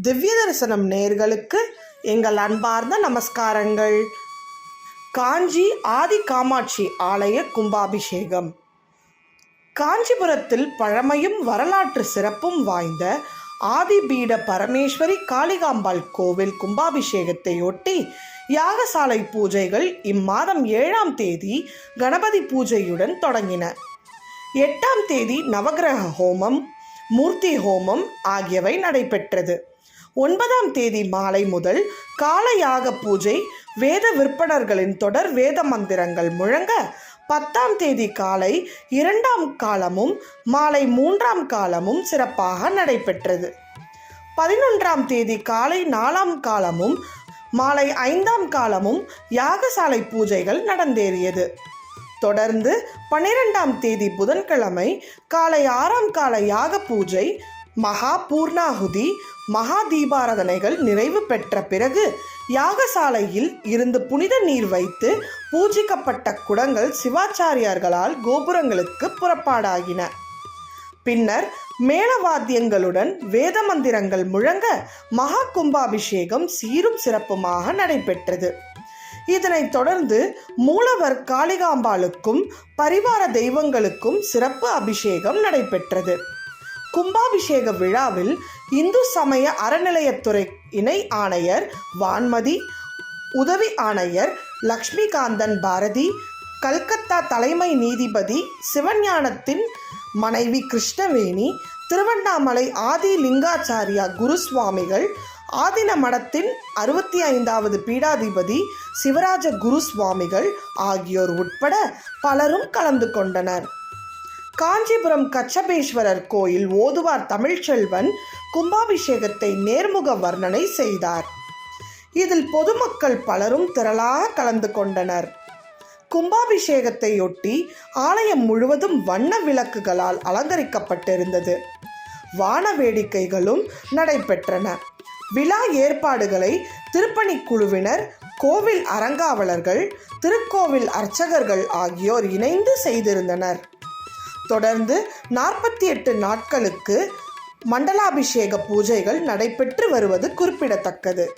திவ்ய தரிசனம் நேர்களுக்கு எங்கள் அன்பார்ந்த நமஸ்காரங்கள். காஞ்சி ஆதி காமாட்சி ஆலய கும்பாபிஷேகம். காஞ்சிபுரத்தில் பழமையும் வரலாற்று சிறப்பும் வாய்ந்த ஆதிபீட பரமேஸ்வரி காளிகாம்பாள் கோவில் கும்பாபிஷேகத்தையொட்டி யாகசாலை பூஜைகள் இம்மாதம் ஏழாம் தேதி கணபதி பூஜையுடன் தொடங்கின. எட்டாம் தேதி நவகிரக ஹோமம் மூர்த்தி ஹோமம் ஆகியவை நடைபெற்றது. ஒன்பதாம் தேதி மாலை முதல் காலையாக பூஜை வேத விற்பனர்களின் தொடர் வேத மந்திரங்கள் முழங்க பத்தாம் தேதி காலை இரண்டாம் காலமும் மாலை மூன்றாம் காலமும் சிறப்பாக நடைபெற்றது. பதினொன்றாம் தேதி காலை நாலாம் காலமும் மாலை ஐந்தாம் காலமும் யாகசாலை பூஜைகள் நடந்தேறியது. தொடர்ந்து பன்னிரெண்டாம் தேதி புதன்கிழமை காலை ஆறாம் கால யாக பூஜை மகா பூர்ணாகுதி மகா தீபாராதனைகள் நிறைவு பெற்ற பிறகு யாகசாலையில் இருந்து புனித நீர் வைத்து பூஜிக்கப்பட்ட குடங்கள் சிவாச்சாரியார்களால் கோபுரங்களுக்கு புறப்பாடாகின. பின்னர் மேளவாத்தியங்களுடன் வேத மந்திரங்கள் முழங்க மகா கும்பாபிஷேகம் சீரும் சிறப்புமாக நடைபெற்றது. இதனைத் தொடர்ந்து மூலவர் காளிகாம்பாளுக்கும் பரிவார தெய்வங்களுக்கும் சிறப்பு அபிஷேகம் நடைபெற்றது. கும்பாபிஷேக விழாவில் இந்து சமய அறநிலையத்துறை இணை ஆணையர் வான்மதி உதவி ஆணையர் லக்ஷ்மிகாந்தன் பாரதி கல்கத்தா தலைமை நீதிபதி சிவஞானத்தின் மனைவி கிருஷ்ணவேணி திருவண்ணாமலை ஆதி லிங்காச்சாரியா குருசுவாமிகள் ஆதின மடத்தின் அறுபத்தி ஐந்தாவது பீடாதிபதி சிவராஜ குருசுவாமிகள் ஆகியோர் உட்பட பலரும் கலந்து கொண்டனர். காஞ்சிபுரம் கச்சபேஸ்வரர் கோயில் ஓதுவார் தமிழ்ச்செல்வன் கும்பாபிஷேகத்தை நேர்முக வர்ணனை செய்தார். இதில் பொதுமக்கள் பலரும் திரளாக கலந்து கொண்டனர். கும்பாபிஷேகத்தையொட்டி ஆலயம் முழுவதும் வண்ண விளக்குகளால் அலங்கரிக்கப்பட்டிருந்தது. வான வேடிக்கைகளும் நடைபெற்றன. விழா ஏற்பாடுகளை திருப்பணி குழுவினர் கோவில் அறங்காவலர்கள் திருக்கோவில் அர்ச்சகர்கள் ஆகியோர் இணைந்து செய்திருந்தனர். தொடர்ந்து நாற்பத்தி எட்டு நாட்களுக்கு மண்டலாபிஷேக பூஜைகள் நடைபெற்று வருவது குறிப்பிடத்தக்கது.